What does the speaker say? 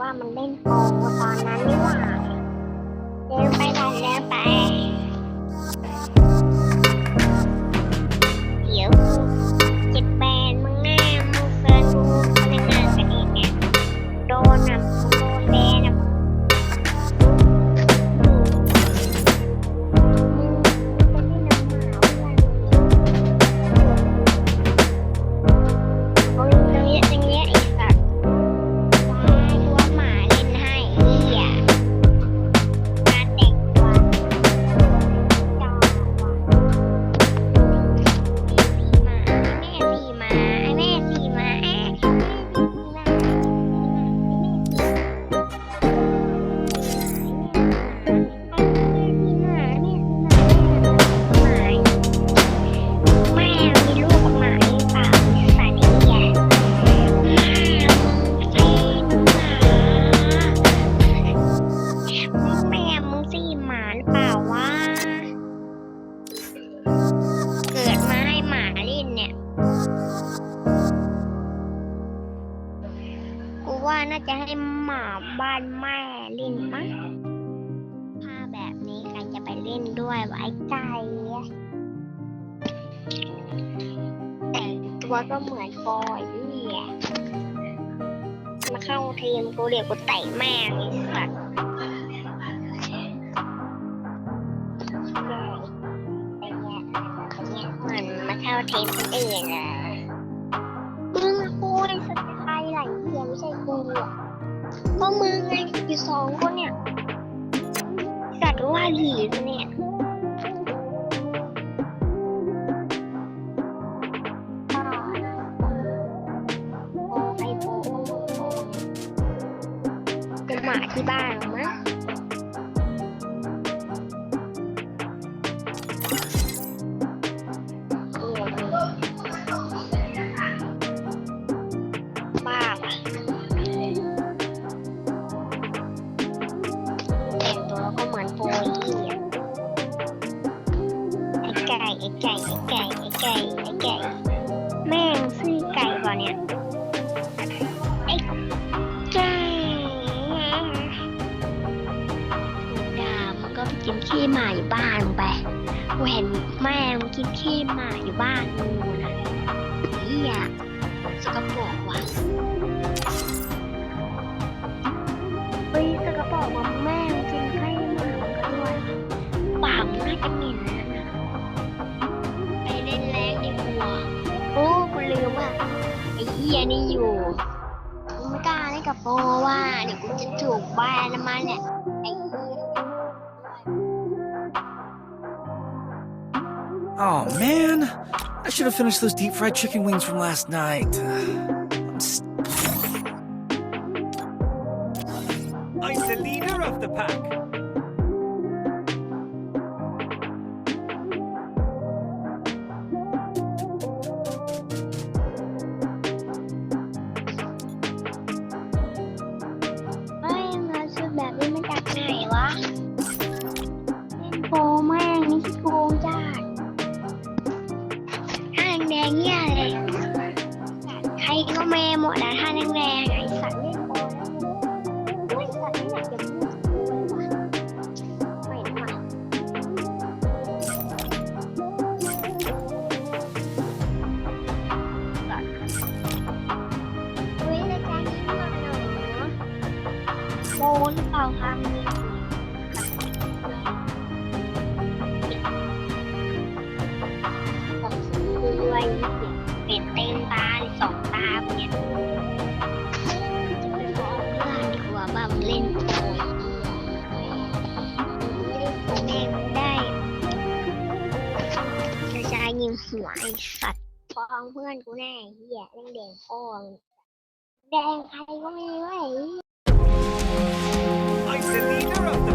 ว่ามันเล่นโกงตอนนั้นหรือเปล่าเดินไปหลังเดินไป จะให้หมาบ้านแม่เล่นมั้งถ้าแบบนี้ใครจะไปเล่นด้วยไว้ใจแต่งตัวก็เหมือนบอยเนี่ยมาเข้าทีมกูเดี๋ยวกูเตะแม่งไอ้สัตว์เลยแต่เนี่ยแต่เนี่ยเหมือนมาเข้าทีมคนอื่นอะ ก็มึงไงอยู่สองคนเนี่ย สัตว์ว่าผีเนี่ยบ้าโอไอ้โบเป็นหมาที่บ้านมั้ง ไก่ แม่งซื้อไก่ก่อนเนี่ย ไอ้ไก่ด่ามันก็ไปกินขี้หมาอยู่บ้านไปกูเห็นแม่มึงกินขี้หมาอยู่บ้านกูนะเฮียสกปรกว่ะเฮ้ยสกปรกว่ะแม่มึงกินไข่หมาด้วยปากมึงน่าจะเหม็นนะ โอ้กูลืมอ่ะไอ้เฮียนี่อยู่กูไม่กล้าเล่นกับโปว่าเดี๋ยวกูจะถูกแบนนะมันเนี่ยไอ้เฮีย Oh man, I should have finished those deep fried chicken wings from last night. I'm s- I'm the leader of the pack. ม่หมดอะท่าแดงๆไอ้สัตว์เล่นโปรแล้วมึงเฮ้ยสัตว์ไม่อยากจะพูดเลยว่ะไม่นะเฮ้ยรายการนี้มาหน่อยเนาะโมหรือเปล่าคะ หัวไอ้สัตว์ฟ้องเพื่อนกูแน่เหี้ยเล่งแดงพ่อแดงใครก็ไม่รู้ไอ้ I'm the leader of.